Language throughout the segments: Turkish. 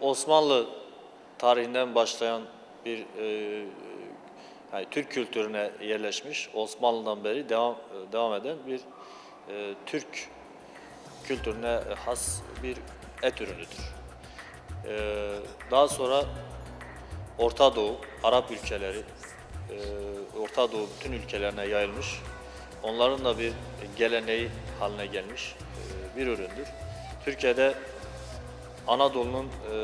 Osmanlı tarihinden başlayan bir e, yani Türk kültürüne yerleşmiş, Osmanlı'dan beri devam devam eden bir e, Türk kültürüne has bir et ürünüdür. E, daha sonra Orta Doğu, Arap ülkeleri, e, Orta Doğu bütün ülkelerine yayılmış. Onların da bir geleneği haline gelmiş e, bir üründür. Türkiye'de Anadolu'nun e,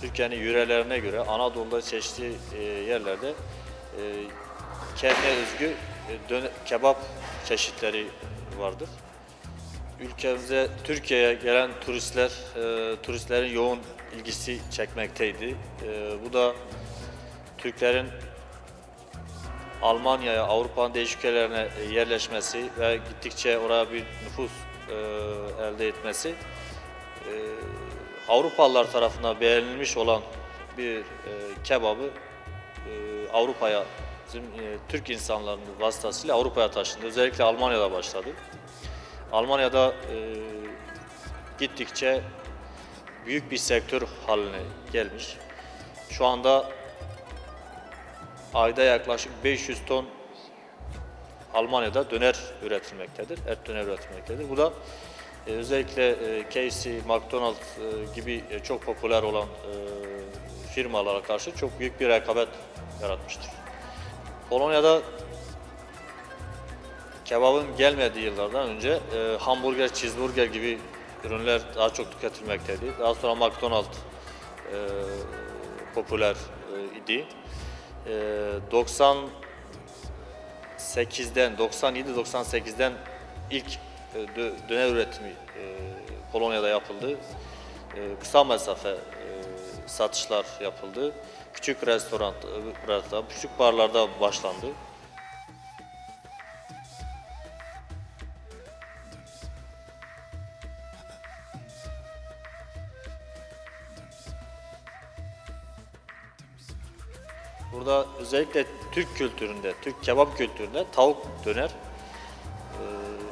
Türkiye'nin yörelerine göre Anadolu'da çeşitli e, yerlerde e, kendine özgü e, döne- kebap çeşitleri vardır. Ülkemize, Türkiye'ye gelen turistler, e, turistlerin yoğun ilgisi çekmekteydi. E, bu da Türklerin Almanya'ya, Avrupa'nın değişik ülkelerine e, yerleşmesi ve gittikçe oraya bir nüfus e, elde etmesi e, Avrupalılar tarafından beğenilmiş olan bir e, kebabı e, Avrupa'ya bizim e, Türk insanlarının vasıtasıyla Avrupa'ya taşındı. Özellikle Almanya'da başladı. Almanya'da e, gittikçe büyük bir sektör haline gelmiş. Şu anda ayda yaklaşık 500 ton Almanya'da döner üretilmektedir, et döner üretilmektedir. Bu da özellikle e, KFC, McDonald's e, gibi e, çok popüler olan e, firmalara karşı çok büyük bir rekabet yaratmıştır. Polonya'da kebabın gelmediği yıllardan önce e, hamburger, cheeseburger gibi ürünler daha çok tüketilmekteydi. Daha sonra McDonald's e, popüler e, idi. E, 98'den 97-98'den ilk e, dö- döner üretimi e, Polonya'da yapıldı. E, kısa mesafe e, satışlar yapıldı. Küçük restoranlarda, küçük barlarda başlandı. Burada özellikle Türk kültüründe, Türk kebap kültüründe tavuk döner e,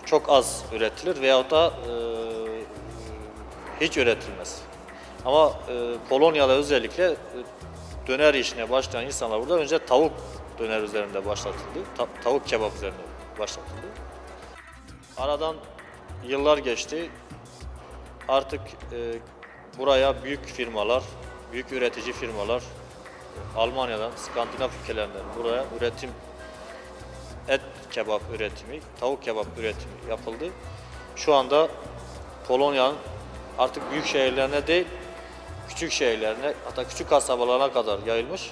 çok az üretilir veyahut da e, hiç üretilmez. Ama e, Polonya'da özellikle e, döner işine başlayan insanlar burada önce tavuk döner üzerinde başlatıldı. Ta- tavuk kebap üzerinde başlatıldı. Aradan yıllar geçti. Artık e, buraya büyük firmalar, büyük üretici firmalar Almanya'dan, Skandinav ülkelerinden buraya üretim et kebap üretimi, tavuk kebap üretimi yapıldı. Şu anda Polonya'nın artık büyük şehirlerine değil, küçük şehirlerine, hatta küçük kasabalarına kadar yayılmış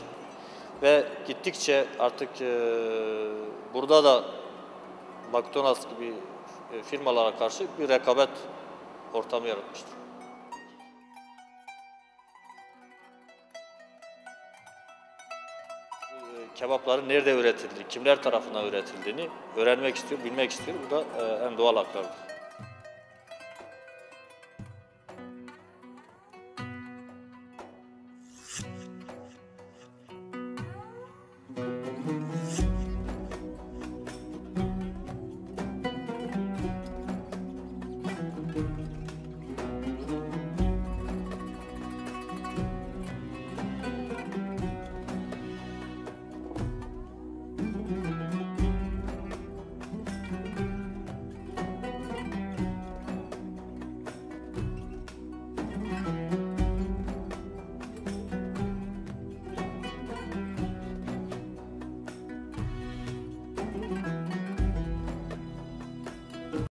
ve gittikçe artık e, burada da McDonald's gibi e, firmalara karşı bir rekabet ortamı yaratmıştır. Kebapların nerede üretildiği, kimler tarafından üretildiğini öğrenmek istiyor, bilmek istiyor. Bu da e, en doğal haklardır.